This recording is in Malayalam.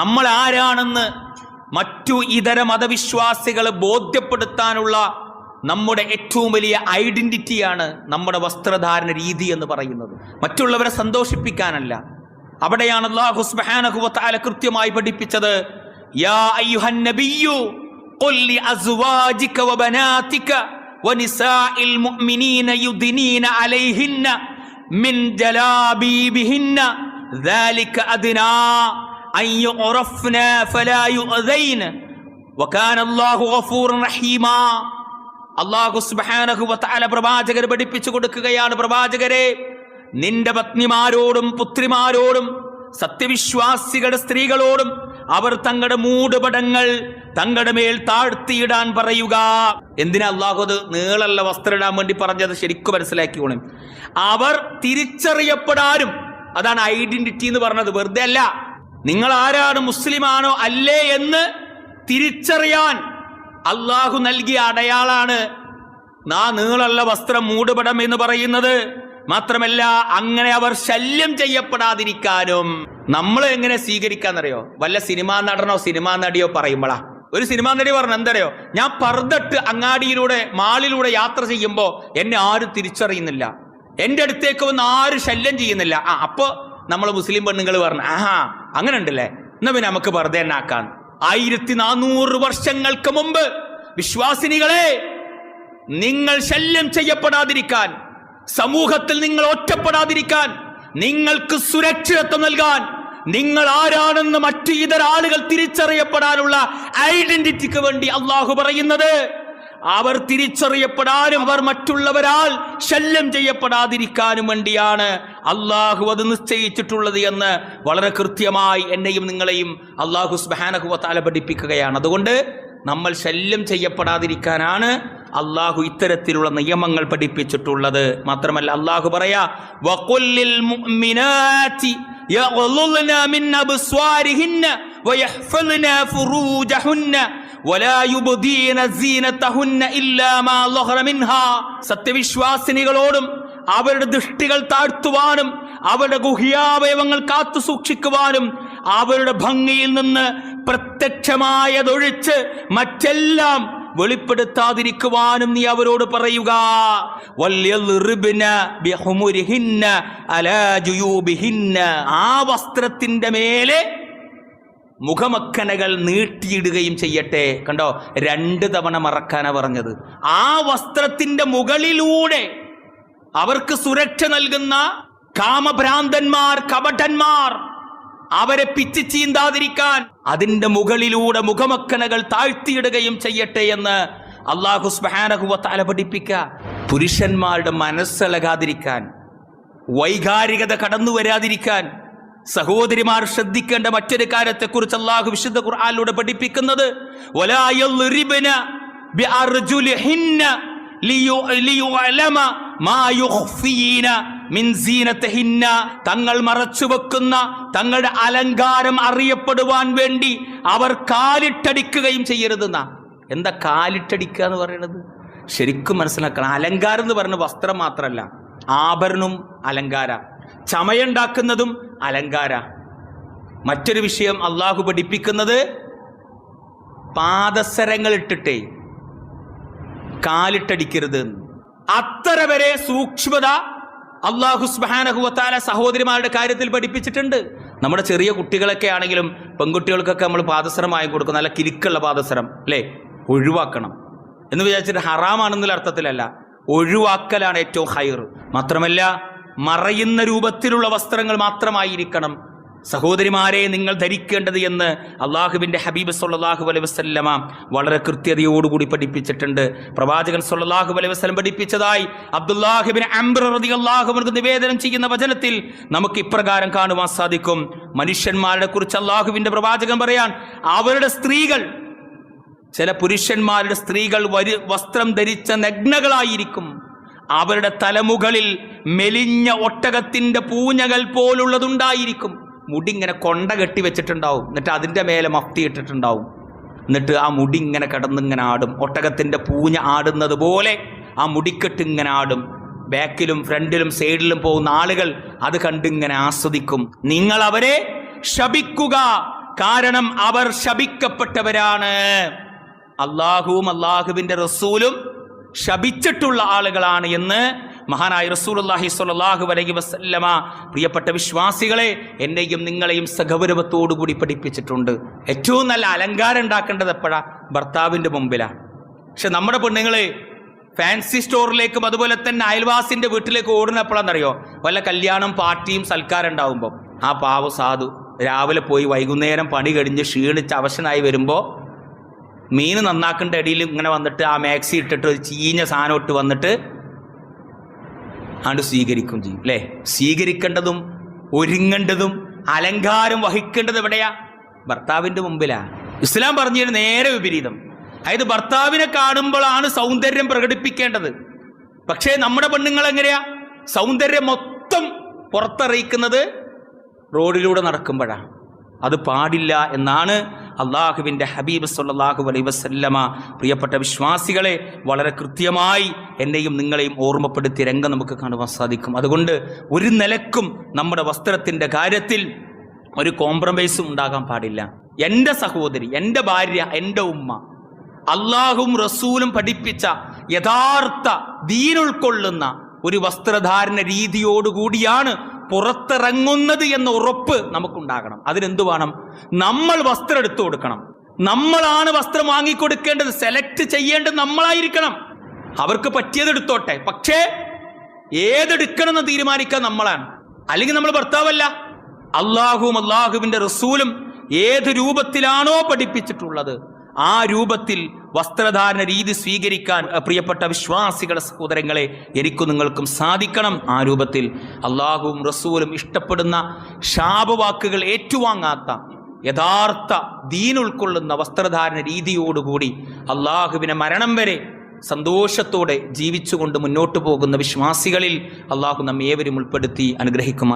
നമ്മൾ ആരാണെന്ന് മറ്റു ഇതര മതവിശ്വാസികളെ ബോധ്യപ്പെടുത്താനുള്ള നമ്മുടെ ഏറ്റവും വലിയ ഐഡന്റിറ്റിയാണ് നമ്മുടെ വസ്ത്രധാരണ രീതി എന്ന് പറയുന്നത് മറ്റുള്ളവരെ സന്തോഷിപ്പിക്കാനല്ല അവിടെയാണ് അല്ലാഹു സുബ്ഹാനഹു വ തആല കൃത്യമായി പഠിപ്പിച്ചത് യാ അയ്യുഹൻ നബിയ്യു ഖുൽ ലി അസ്വാജിക വ ബനാതിക വനിസാഇൽ മുഅ്മിനീന യുദ്നീന അലൈഹിന്ന മിൻ ജലാബീബിഹിന്ന ذلك أدنى പ്രവാചകർ പഠിപ്പിച്ചു കൊടുക്കുകയാണ് പ്രവാചകരെ. നിന്റെ പത്നിമാരോടും പുത്രിമാരോടും സത്യവിശ്വാസികളുടെ സ്ത്രീകളോടും അവർ തങ്ങളുടെ മൂടുപടങ്ങൾ തങ്ങളുടെ മേൽ താഴ്ത്തിയിടാൻ പറയുക. എന്തിനാ അള്ളാഹു അത് നീളല്ല വസ്ത്രം ഇടാൻ വേണ്ടി പറഞ്ഞത്? ശരിക്കും മനസ്സിലാക്കിക്കോളും. അവർ തിരിച്ചറിയപ്പെടാനും അതാണ് ഐഡന്റിറ്റി എന്ന് പറഞ്ഞത്. വെറുതെ അല്ല. നിങ്ങൾ ആരാണ് മുസ്ലിമാണോ അല്ലേ എന്ന് തിരിച്ചറിയാൻ അള്ളാഹു നൽകിയ അടയാളാണ് നാ നീളല്ല വസ്ത്രം മൂടുപടം എന്ന് പറയുന്നത്. മാത്രമല്ല അങ്ങനെ അവർ ശല്യം ചെയ്യപ്പെടാതിരിക്കാനും. നമ്മൾ എങ്ങനെ സ്വീകരിക്കാന്നറിയോ? വല്ല സിനിമാ നടനോ സിനിമാ നടിയോ പറയുമ്പോളാ. ഒരു സിനിമാ നടി പറഞ്ഞു എന്തറിയോ? ഞാൻ പർദ്ദട്ട് അങ്ങാടിയിലൂടെ മാളിലൂടെ യാത്ര ചെയ്യുമ്പോൾ എന്നെ ആരും തിരിച്ചറിയുന്നില്ല. എന്റെ അടുത്തേക്ക് വന്ന് ആരും ശല്യം ചെയ്യുന്നില്ല. ആ അപ്പോ നമ്മൾ മുസ്ലിം പെണ്ണുങ്ങൾ പറഞ്ഞു ആഹാ അങ്ങനെ ഉണ്ടല്ലേ എന്നാ പിന്നെ നമുക്ക് വെറുതെ തന്നെ ആയിരത്തി നാനൂറ് വർഷങ്ങൾക്ക് മുമ്പ് വിശ്വാസിനികളെ നിങ്ങൾ ശല്യം ചെയ്യപ്പെടാതിരിക്കാൻ സമൂഹത്തിൽ നിങ്ങൾ ഒറ്റപ്പെടാതിരിക്കാൻ നിങ്ങൾക്ക് സുരക്ഷിതത്വം നൽകാൻ നിങ്ങൾ ആരാണെന്ന് മറ്റു ഇതര ആളുകൾ തിരിച്ചറിയപ്പെടാനുള്ള ഐഡന്റിറ്റിക്ക് വേണ്ടി അള്ളാഹു പറയുന്നത് അവർ തിരിച്ചറിയപ്പെടാനും അവർ മറ്റുള്ളവരാൽ ശല്യം ചെയ്യപ്പെടാതിരിക്കാനും വേണ്ടിയാണ് അള്ളാഹു അത് നിശ്ചയിച്ചിട്ടുള്ളത് എന്ന് വളരെ കൃത്യമായി എന്നെയും നിങ്ങളെയും അള്ളാഹു സ്ബാനഹുവത്താല പഠിപ്പിക്കുകയാണ് അതുകൊണ്ട് നമ്മൾ ശല്യം ചെയ്യപ്പെടാതിരിക്കാനാണ് അള്ളാഹു ഇത്തരത്തിലുള്ള നിയമങ്ങൾ പഠിപ്പിച്ചിട്ടുള്ളത് മാത്രമല്ല അള്ളാഹു പറയാ വഖുല്ലിൽ മുഅ്മിനാതി يغضضن من أبصارهن ويحفظن فروجهن സത്യവിശ്വാസിനികളോടും അവരുടെ ദൃഷ്ടികൾ താഴ്ത്തുവാനും അവരുടെ ഗുഹ്യാവയവങ്ങൾ കാത്തു സൂക്ഷിക്കുവാനും അവരുടെ ഭംഗിയിൽ നിന്ന് പ്രത്യക്ഷമായതൊഴിച്ച് മറ്റെല്ലാം വെളിപ്പെടുത്താതിരിക്കുവാനും നീ അവരോട് പറയുക. ആ വസ്ത്രത്തിന്റെ മേലെ മുഖമക്കനകൾ നീട്ടിയിടുകയും ചെയ്യട്ടെ. കണ്ടോ? രണ്ട് തവണ മറക്കാനാ പറഞ്ഞത്. ആ വസ്ത്രത്തിന്റെ മുകളിലൂടെ അവർക്ക് സുരക്ഷ നൽകുന്ന കാമഭ്രാന്തന്മാർ കപടന്മാർ അവരെ പിച്ചു ചീന്താതിരിക്കാൻ അതിന്റെ മുകളിലൂടെ മുഖമക്കനകൾ താഴ്ത്തിയിടുകയും ചെയ്യട്ടെ എന്ന് അള്ളാഹു സ്ബാനഹുവത്താല പഠിപ്പിക്ക പുരുഷന്മാരുടെ മനസ്സിളകാതിരിക്കാൻ വൈകാരികത കടന്നു വരാതിരിക്കാൻ സഹോദരിമാർ ശ്രദ്ധിക്കേണ്ട മറ്റൊരു കാര്യത്തെക്കുറിച്ച് അള്ളാഹു വിശുദ്ധ ഖുർആാനിലൂടെ പഠിപ്പിക്കുന്നത്. തങ്ങൾ മറച്ചു വെക്കുന്ന തങ്ങളുടെ അലങ്കാരം അറിയപ്പെടുവാൻ വേണ്ടി അവർ കാലിട്ടടിക്കുകയും ചെയ്യരുതെന്നാ. എന്താ കാലിട്ടടിക്കുക എന്ന് പറയുന്നത്? ശരിക്കും മനസ്സിലാക്കണം. അലങ്കാരം എന്ന് പറയുന്ന വസ്ത്രം മാത്രമല്ല ആഭരണം അലങ്കാര. ചമയുണ്ടാക്കുന്നതും അലങ്കാര. മറ്റൊരു വിഷയം അള്ളാഹു പഠിപ്പിക്കുന്നത് പാദസരങ്ങൾ ഇട്ടിട്ടേ കാലിട്ടടിക്കരുത്. അത്ര വരെ സൂക്ഷ്മത അള്ളാഹു സ്ബാനഹുവത്താല സഹോദരിമാരുടെ കാര്യത്തിൽ പഠിപ്പിച്ചിട്ടുണ്ട്. നമ്മുടെ ചെറിയ കുട്ടികളൊക്കെ ആണെങ്കിലും പെൺകുട്ടികൾക്കൊക്കെ നമ്മൾ പാദസരം വാങ്ങി കൊടുക്കും. നല്ല കിരിക്കുള്ള പാദസരം അല്ലേ? ഒഴിവാക്കണം. എന്ന് വിചാരിച്ചിട്ട് ഹറാമാണെന്നുള്ള അർത്ഥത്തിലല്ല. ഒഴിവാക്കലാണ് ഏറ്റവും ഹൈർ മാത്രമല്ല മറയുന്ന രൂപത്തിലുള്ള വസ്ത്രങ്ങൾ മാത്രമായിരിക്കണം. സഹോദരിമാരെ നിങ്ങൾ ധരിക്കേണ്ടത് എന്ന് അള്ളാഹുവിന്റെ ഹബീബ് സല്ലാഹു അലൈഹി വസല്ലമ വളരെ കൃത്യതയോടുകൂടി പഠിപ്പിച്ചിട്ടുണ്ട്. പ്രവാചകൻ സല്ലല്ലാഹു അലൈഹി വസല്ലം പഠിപ്പിച്ചതായി അബ്ദുല്ലാഹിബിൻ അംബ്രതി റളിയല്ലാഹു നിവേദനം ചെയ്യുന്ന വചനത്തിൽ നമുക്ക് ഇപ്രകാരം കാണുവാൻ സാധിക്കും. മനുഷ്യന്മാരെ കുറിച്ച് അള്ളാഹുവിന്റെ പ്രവാചകൻ പറയാൻ അവരുടെ സ്ത്രീകൾ ചില പുരുഷന്മാരുടെ സ്ത്രീകൾ വസ്ത്രം ധരിച്ച നഗ്നകളായിരിക്കും. അവരുടെ തലമുകളിൽ മെലിഞ്ഞ ഒട്ടകത്തിന്റെ പൂഞ്ഞകൾ പോലുള്ളതുണ്ടായിരിക്കും. മുടി ഇങ്ങനെ കൊണ്ട കെട്ടി വെച്ചിട്ടുണ്ടാവും. എന്നിട്ട് അതിന്റെ മേലെ മഫ്തി ഇട്ടിട്ടുണ്ടാവും. എന്നിട്ട് ആ മുടി ഇങ്ങനെ കിടന്നിങ്ങനെ ആടും. ഒട്ടകത്തിന്റെ പൂഞ്ഞ ആടുന്നത് പോലെ ആ മുടിക്കെട്ട് ഇങ്ങനെ ആടും. ബാക്കിലും ഫ്രണ്ടിലും സൈഡിലും പോകുന്ന ആളുകൾ അത് കണ്ടിങ്ങനെ ആസ്വദിക്കും. നിങ്ങൾ അവരെ ശപിക്കുക. കാരണം അവർ ശപിക്കപ്പെട്ടവരാണ്. അള്ളാഹുവും അള്ളാഹുവിന്റെ റസൂലും ശപിച്ചിട്ടുള്ള ആളുകളാണ് എന്ന് മഹാനായ റസൂലുള്ളാഹി സ്വല്ലല്ലാഹു അലൈഹി വസല്ലമ പ്രിയപ്പെട്ട വിശ്വാസികളെ എന്നെയും നിങ്ങളെയും സഗൗരവത്തോടുകൂടി പഠിപ്പിച്ചിട്ടുണ്ട്. ഏറ്റവും നല്ല അലങ്കാരം ഉണ്ടാക്കേണ്ടത് എപ്പോഴാണ് ഭർത്താവിന്റെ മുമ്പിലാണ് പക്ഷെ നമ്മുടെ പെണ്ണുങ്ങളെ ഫാൻസി സ്റ്റോറിലേക്കും അതുപോലെ തന്നെ അയൽവാസിന്റെ വീട്ടിലേക്ക് ഓടുന്നപ്പോഴാണെന്നറിയോ? വല്ല കല്യാണം പാർട്ടിയും സൽക്കാരം ഉണ്ടാവുമ്പോൾ ആ പാവ സാധു രാവിലെ പോയി വൈകുന്നേരം പണി കഴിഞ്ഞ് ക്ഷീണിച്ച് അവശനായി വരുമ്പോൾ മീൻ നന്നാക്കേണ്ട ഇടയിൽ ഇങ്ങനെ വന്നിട്ട് ആ മാക്സി ഇട്ടിട്ട് ഒരു ചീഞ്ഞ സാധനം ഇട്ട് വന്നിട്ട് ആണ്ട് സ്വീകരിക്കും ചെയ്യും അല്ലേ സ്വീകരിക്കേണ്ടതും ഒരുങ്ങേണ്ടതും അലങ്കാരം വഹിക്കേണ്ടത് എവിടെയാ? ഭർത്താവിന്റെ മുമ്പിലാ. ഇസ്ലാം പറഞ്ഞതിന് നേരെ വിപരീതം. അതായത് ഭർത്താവിനെ കാണുമ്പോഴാണ് സൗന്ദര്യം പ്രകടിപ്പിക്കേണ്ടത്. പക്ഷേ നമ്മുടെ പെണ്ണുങ്ങൾ എങ്ങനെയാ? സൗന്ദര്യം മൊത്തം പുറത്തറിയിക്കുന്നത് റോഡിലൂടെ നടക്കുമ്പോഴാണ് അത് പാടില്ല എന്നാണ് അള്ളാഹുവിന്റെ ഹബീബ് സല്ലാഹു അലൈ വസല്ലമ പ്രിയപ്പെട്ട വിശ്വാസികളെ വളരെ കൃത്യമായി എന്നെയും നിങ്ങളെയും ഓർമ്മപ്പെടുത്തിയ രംഗം നമുക്ക് കാണുവാൻ സാധിക്കും. അതുകൊണ്ട് ഒരു നിലക്കും നമ്മുടെ വസ്ത്രത്തിന്റെ കാര്യത്തിൽ ഒരു കോംപ്രമൈസും ഉണ്ടാകാൻ പാടില്ല. എന്റെ സഹോദരി എന്റെ ഭാര്യ എന്റെ ഉമ്മ അള്ളാഹും റസൂലും പഠിപ്പിച്ച യഥാർത്ഥ ദീനുൾക്കൊള്ളുന്ന ഒരു വസ്ത്രധാരണ രീതിയോടുകൂടിയാണ് പുറത്തിറങ്ങുന്നത് എന്ന ഉറപ്പ് നമുക്കുണ്ടാകണം. അതിനെന്തു വേണം? നമ്മൾ വസ്ത്രം എടുത്തു കൊടുക്കണം. നമ്മളാണ് വസ്ത്രം വാങ്ങിക്കൊടുക്കേണ്ടത്. സെലക്ട് ചെയ്യേണ്ടത് നമ്മളായിരിക്കണം. അവർക്ക് പറ്റിയത് എടുത്തോട്ടെ. പക്ഷേ ഏതെടുക്കണമെന്ന് തീരുമാനിക്കാൻ നമ്മളാണ്. അല്ലെങ്കിൽ നമ്മൾ ഭർത്താവല്ല. അള്ളാഹുവും അള്ളാഹുവിന്റെ റസൂലും ഏത് രൂപത്തിലാണോ പഠിപ്പിച്ചിട്ടുള്ളത്. ആ രൂപത്തിൽ വസ്ത്രധാരണ രീതി സ്വീകരിക്കാൻ പ്രിയപ്പെട്ട വിശ്വാസികളെ സഹോദരങ്ങളെ എനിക്കും നിങ്ങൾക്കും സാധിക്കണം. ആ രൂപത്തിൽ അള്ളാഹുവും റസൂലും ഇഷ്ടപ്പെടുന്ന ശാപവാക്കുകൾ ഏറ്റുവാങ്ങാത്ത യഥാർത്ഥ ദീൻ ഉൾക്കൊള്ളുന്ന വസ്ത്രധാരണ രീതിയോടുകൂടി അള്ളാഹുവിനെ മരണം വരെ സന്തോഷത്തോടെ ജീവിച്ചുകൊണ്ട് മുന്നോട്ട് പോകുന്ന വിശ്വാസികളിൽ അള്ളാഹു നമ്മേവരും ഉൾപ്പെടുത്തി അനുഗ്രഹിക്കുമാർ